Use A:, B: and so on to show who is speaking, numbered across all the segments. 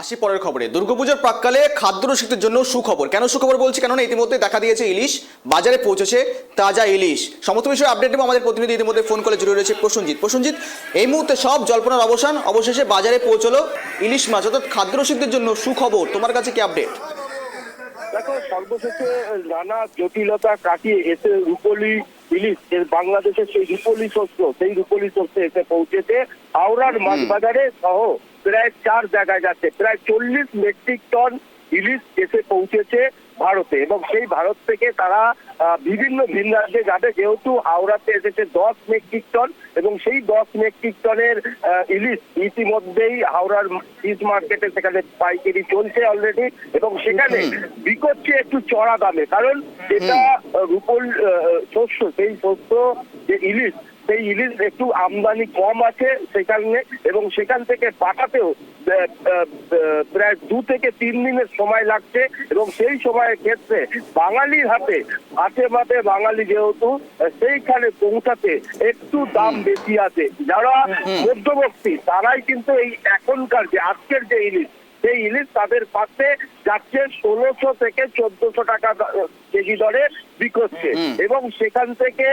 A: আসি পরের খবরে। দুর্গাপুজোর প্রাককালে খাদ্য রসিকদের জন্য সুখবর। কেন সুখবর বলছি? কেননা ইতিমধ্যে দেখা দিয়েছে ইলিশ, বাজারে পৌঁছেছে তাজা ইলিশ। সমস্ত বিষয়ে আপডেট নেব, আমাদের প্রতিনিধি ইতিমধ্যে ফোন করে জুড়ে রয়েছে প্রসঞ্জিৎ প্রসঞ্জিৎ এই মুহূর্তে সব জল্পনার অবসান, অবশেষে বাজারে পৌঁছলো ইলিশ মাছ। অর্থাৎ খাদ্য রসিকদের জন্য সুখবর। তোমার কাছে কি আপডেট
B: দেখো, সর্বশেষে নানা জটিলতা কাটিয়ে এসে রূপলি ইলিশ যে বাংলাদেশের সেই রূপলি শস্য সেই রূপলি শস্য এসে পৌঁছেছে। হাওড়ার মাছ বাজারে সহ প্রায় চার জায়গায় যাচ্ছে প্রায় চল্লিশ মেট্রিক টন ইলিশ এসে পৌঁছেছে ভারতে এবং সেই ভারত থেকে তারা আহ, বিভিন্ন ভিন রাজ্যে যাবে। যেহেতু হাওড়াতে এসেছে দশ মেট্রিক টন এবং সেই দশ মেট্রিক টনের ইলিশ ইতিমধ্যেই হাওড়ার ফিশ মার্কেটে সেখানে পাইকারি চলছে অলরেডি এবং সেখানে বিকোচ্ছে একটু চড়া দামে। কারণ যেটা রূপল শস্য সেই শস্য যে ইলিশ সেই ইলিশ একটু আমদানি কম আছে সেখানে এবং সেখান থেকে পাঠাতেও প্রায় দু থেকে তিন দিনের সময় লাগছে এবং সেই সময়ের ক্ষেত্রে বাঙালির হাতে হাতে মাতে বাঙালি যেহেতু সেইখানে পৌঁছাতে একটু দাম বেশি আছে। যারা মধ্যবর্তী তারাই কিন্তু এই এখনকার যে আজকের যে ইলিশ সেই ইলিশ তাদের পাশে যাচ্ছে ষোলোশো থেকে চোদ্দশো টাকা কেজি দরে বিকোচ্ছে এবং সেখান থেকে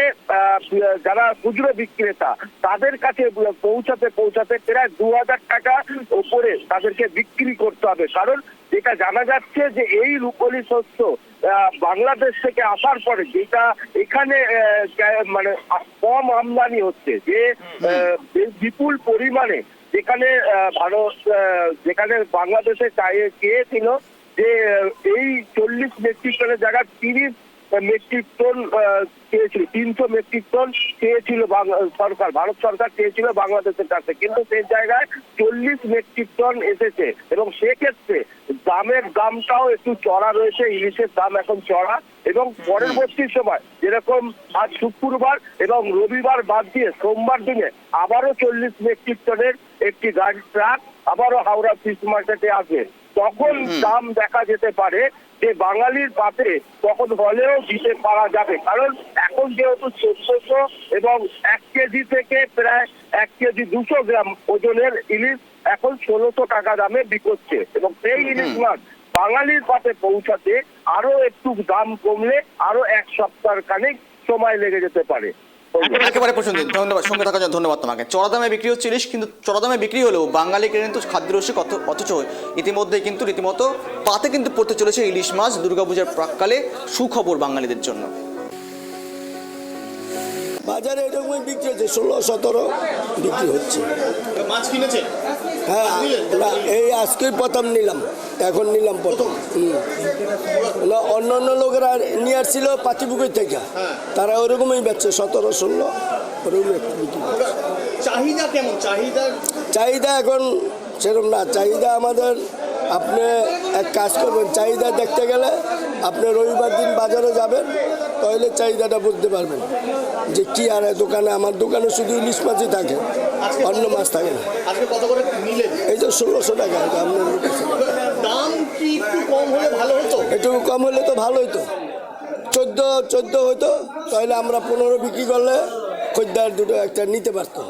B: যারা খুচরো বিক্রেতা তাদের কাছে পৌঁছাতে পৌঁছাতে প্রায় দু হাজার টাকা ওপরে তাদেরকে বিক্রি করতে হবে। কারণ যেটা জানা যাচ্ছে যে এই রূপলি শস্য বাংলাদেশ থেকে আসার পরে যেটা এখানে মানে কম আমদানি হচ্ছে যে বিপুল পরিমাণে যেখানে ভারত যেখানে বাংলাদেশে চাইয়ে চেয়েছিল যে এই চল্লিশ মেট্রিক টনের জায়গায় তিরিশ মেট্রিক টন আহ, চেয়েছিল তিনশো মেট্রিক টন চেয়েছিল বাং- সরকার ভারত সরকার চেয়েছিল বাংলাদেশের কাছে কিন্তু সেই জায়গায় চল্লিশ মেট্রিক টন এসেছে এবং সেক্ষেত্রে দামের দামটাও একটু চড়া রয়েছে ইলিশের দাম এখন চড়া এবং পরবর্তী সময় যেরকম আজ শুক্রবার এবং রবিবার বাদ দিয়ে সোমবার দিনে আবারও চল্লিশ মেট্রিক টনের একটি গাড়ি ট্রাক আবারও হাওড়া ফিশ মার্কেটে আসবে। তখন দাম দেখা যেতে পারে যে বাঙালির পাতে তখন হলেও দিতে পারা যাবে। কারণ এখন যেহেতু চোদ্দশো এবং এক কেজি থেকে প্রায় এক কেজি দুশো গ্রাম ওজনের ইলিশ এখন ষোলোশো টাকা দামে বিকোচ্ছে। এবং সেই ইলিশ মাছ বাঙালির পাতে পৌঁছাতে আরও একটু দাম কমলে আরও এক সপ্তাহ খানিক সময় লেগে যেতে পারে।
A: একেবারে প্রসঞ্জিৎ ধন্যবাদ, সঙ্গে থাকার জন্য ধন্যবাদ তোমাকে। চড়া দামে বিক্রি হচ্ছে ইলিশ, কিন্তু চড়া দামে বিক্রি হলেও বাঙালি কিন্তু খাদ্য রসিক অথচ ইতিমধ্যে কিন্তু, রীতিমতো পাতে কিন্তু পড়তে চলেছে ইলিশ মাছ দুর্গাপূজার প্রাককালে সুখবর বাঙালিদের জন্য।
C: বাজারে এরকমই বিক্রি হচ্ছে ষোলো সতেরো বিক্রি হচ্ছে।
D: মাছ কিনেছে
C: হ্যাঁ না এই আজকেই প্রথম নিলাম এখন নিলাম প্রথম। না অন্য অন্য লোকেরা নিয়ে আসছিল পাতিপুকুর থেকে। তারা ওরকমই বেচছে সতেরো ষোলো বিক্রি
D: চাহিদা কেমন? চাহিদা
C: চাহিদা এখন সেরকম না। চাহিদা আমাদের আপনি এক কাজ করবেন চাহিদা দেখতে গেলে আপনি রবিবার দিন বাজারে যাবেন তাহলে চাহিদাটা বুঝতে পারবেন যে কি আর এ দোকানে আমার দোকানে শুধু ইলিশ মাছই থাকে অন্য মাছ থাকে না। এই তো ষোলোশো টাকা আপনার
D: দাম কি একটু কম হলে ভালো হতো?
C: একটু কম হলে তো ভালো হতো চোদ্দ চোদ্দ হতো তাহলে আমরা পনেরো বিক্রি করলে খদ্দার দুটো একটা নিতে পারতো।